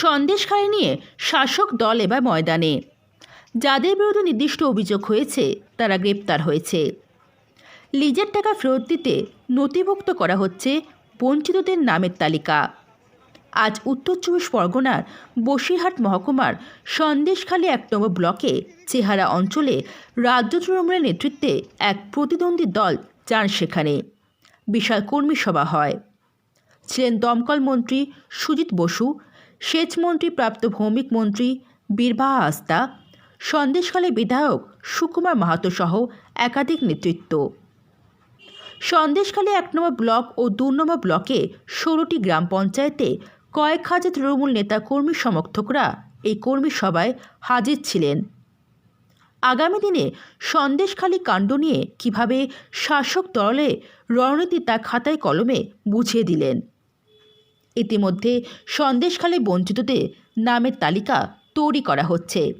সন্দেশখালি নিয়ে শাসক দল এবার ময়দানে। যাদের বিরুদ্ধে নির্দিষ্ট অভিযোগ হয়েছে, তারা গ্রেপ্তার হয়েছে। লিজের টাকা ফেরত দিতে নথিভুক্ত করা হচ্ছে বঞ্চিতদের নামের তালিকা। আজ উত্তর চব্বিশ পরগনার বসিরহাট মহকুমার সন্দেশখালী এক নম্বর ব্লকে চেহারা অঞ্চলে রাজ্য তৃণমূলের নেতৃত্বে এক প্রতিদ্বন্দ্বী দল যান সেখানে। বিশাল কর্মী সভা হয়। ছিলেন দমকল মন্ত্রী সুজিত বসু সেচ মন্ত্রী প্রাপ্ত ভৌমিক মন্ত্রী বীরবাহা আস্তা, সন্দেশখালী বিধায়ক সুকুমার মাহাতো সহ একাধিক নেতৃত্ব। সন্দেশখালী এক নম্বর ব্লক ও দু নম্বর ব্লকে ষোলোটি গ্রাম পঞ্চায়েতে কয়েক হাজার তৃণমূল নেতা কর্মী সমর্থকরা এই কর্মী সভায় হাজির ছিলেন। আগামী দিনে সন্দেশখালী কাণ্ড নিয়ে কীভাবে শাসক দলে রণনীতি তা খাতায় কলমে বুঝিয়ে দিলেন। ইতিমধ্যে সন্দেশখালী বঞ্চিতদের নামের তালিকা তৈরি করা হচ্ছে।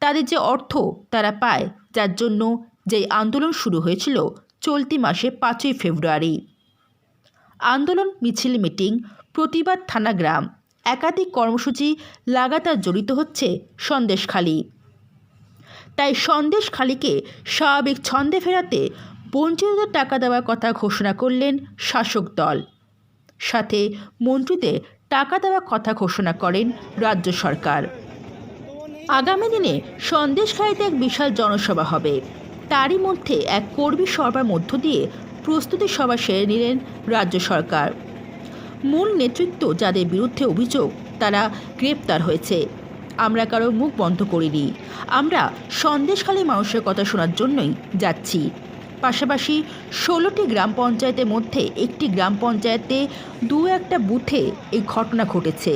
তাদের যে অর্থ তারা পায়, যার জন্য যে আন্দোলন শুরু হয়েছিল চলতি মাসে পাঁচই ফেব্রুয়ারি। আন্দোলন মিছিল মিটিং, প্রতিবাদ থানা গ্রাম, একাধিক কর্মসূচি লাগাতার জড়িত হচ্ছে সন্দেশখালী। তাই সন্দেশখালীকে স্বাভাবিক ছন্দে ফেরাতে বঞ্চিতদের টাকা দেওয়ার কথা ঘোষণা করলেন শাসক দল। সাথে মন্ত্রীদের টাকা দেওয়ার কথা ঘোষণা করেন রাজ্য সরকার। আগামী দিনে সন্দেশখালীতে এক বিশাল জনসভা হবে। তারই মধ্যে এক কর্মী সভার মধ্য দিয়ে প্রস্তুতি সভা সেরে নিলেন রাজ্য সরকার। মূল নেতৃত্ব যাদের বিরুদ্ধে অভিযোগ, তারা গ্রেপ্তার হয়েছে। আমরা কারও মুখ বন্ধ করিনি। আমরা সন্দেশখালী মানুষের কথা শোনার জন্যই যাচ্ছি। পাশাপাশি ষোলোটি গ্রাম পঞ্চায়েতের মধ্যে একটি গ্রাম পঞ্চায়েতে দু একটা বুথে এই ঘটনা ঘটেছে।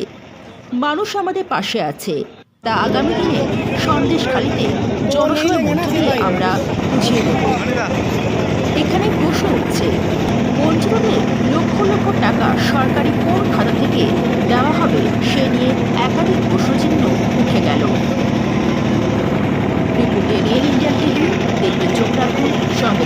মানুষ আমাদের পাশে আছে। তা আগামী দিনে সন্দেশখালীতে জনসভার মধ্য দিয়ে আমরা বুঝিয়ে দেব। এখানে প্রশ্ন উঠছে, বঞ্চিতদের লক্ষ লক্ষ টাকা সরকারি কোন খাতা থেকে দেওয়া হবে সে নিয়ে something.